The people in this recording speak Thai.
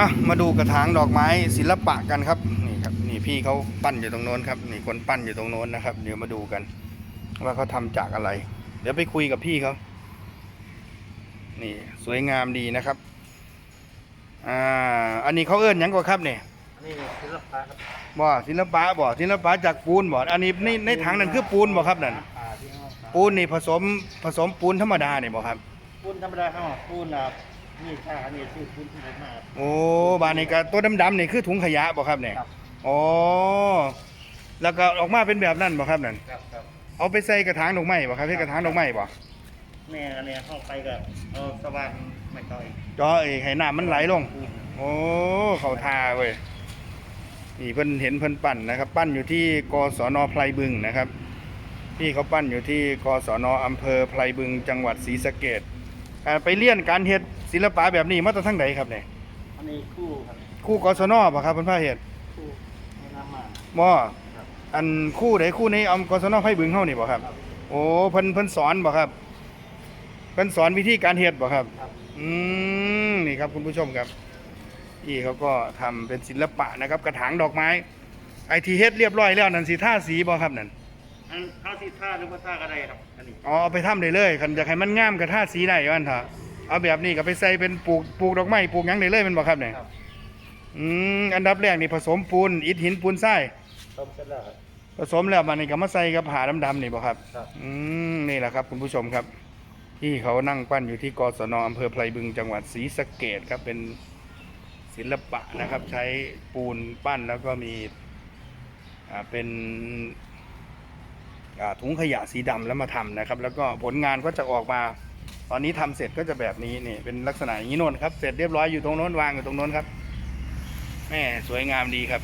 อะมาดูกระถางดอกไม้ศิลปะกันครับนี่ครับนี่พี่เขาปั้นอยู่ตรงโน้นครับนี่คนปั้นอยู่ตรงโน้นนะครับ เดี๋ยวมาดูกัน ว่าเขาทำจากอะไร เดี๋ยวไปคุยกับพี่เขานี่สวยงามดีนะครับอ่าอันนี้เขาเอื้อนหยังกว่าครับเนี่ยนี่ศิลปะครับบ่ศิลปะบ่ศิลปะจากปูนบ่อันนี้ในในถังนั่นคือปูนบ่ครับนั่นอ่าที่ห้องครับปูนนี่ผสมผสมปูนธรรมดาเนี่ยบ่ครับ ปูนธรรมดาครับปูนอะ นี่ค่าอันนี้ชื่อปูนที่ไหนมาครับโอ้บานนี่ก็ตัวดำๆนี่คือถุงขยะบ่ครับเนี่ยครับ อ๋อแล้วก็ออกมาเป็นแบบนั้นบ่ครับนั่นครับครับเอาไปใส่กระถางดอกไม้บ่ครับใส่กระถางดอกไม้บ่แม่อันเนี้ยเข้าไปก็เอาสว่านไม่ต่อยจอเอ้ให้น้ำมันไหลลงปูนโอ้เขาทาเว้ยนี่เพิ่นเห็นเพิ่นปั้นนะครับ ปั้นอยู่ที่กศนไพรบึงนะครับพี่เขาปั้นอยู่ที่กศนอำเภอไพรบึง จังหวัดศรีสะเกษอ่าไปเรียนการเฮ็ด ศิลปะแบบนี้มาตั้งทางใดครับเนี่ยอันนี้คู่ครับครู่กศนบ่ครับเพิ่นพาเฮ็ดคู่แนะนำมา บ่ครับ อันครู่ใดครู่ในอำกศนไพรบึงเฮานี่บ่ครับ ครับโอ้เพิ่นเพิ่นสอนบ่ครับเพิ่นสอนวิธีการเฮ็ดบ่ครับ ครับอืมนี่ครับคุณผู้ชมครับพี่เขาก็ทำเป็นศิลปะนะครับกระถางดอกไม้ไอทีเฮ็ดเรียบร้อยแล้วนั่นสีท่าสีบ่ครับนั่นอันเท้าสีท่าหรือว่าท่าก็ได้ครับ อันนี้อ๋อเอาไปทำได้เลยคันอยากให้มันงามกับท่าสีได้ว่าอันเถอะ เอาแบบนี้ก็ไปใส่เป็นปลูกปลูกดอกไม้ปลูกหยังได้เลยแมันบ่ครับเนี่ยครับ อืมอันดับแรกนี่ผสมปูนอิฐหินปูนทรายต้มเสร็จแล้วครับ ผสมแล้วมันนี่ก็มาใส่กับผาดำๆนี่บ่ครับ ครับ อืมนี่แหละครับคุณผู้ชมครับ ที่เขานั่งปั้นอยู่ที่กศนอำเภอไพรบึงจังหวัดศรีสะเกดครับเป็นศิลปะนะครับ ใช้ปูนปั้นแล้วก็มีอ่าเป็นอ่าถุงขยะสีดำแล้วมาทำนะครับ แล้วก็ผลงานก็จะออกมา ตอนนี้ทำเสร็จก็จะแบบนี้นี่เป็นลักษณะอย่างนี้โน่นครับ เสร็จเรียบร้อยอยู่ตรงโน้นวางอยู่ตรงโน้นครับแม่สวยงามดีครับ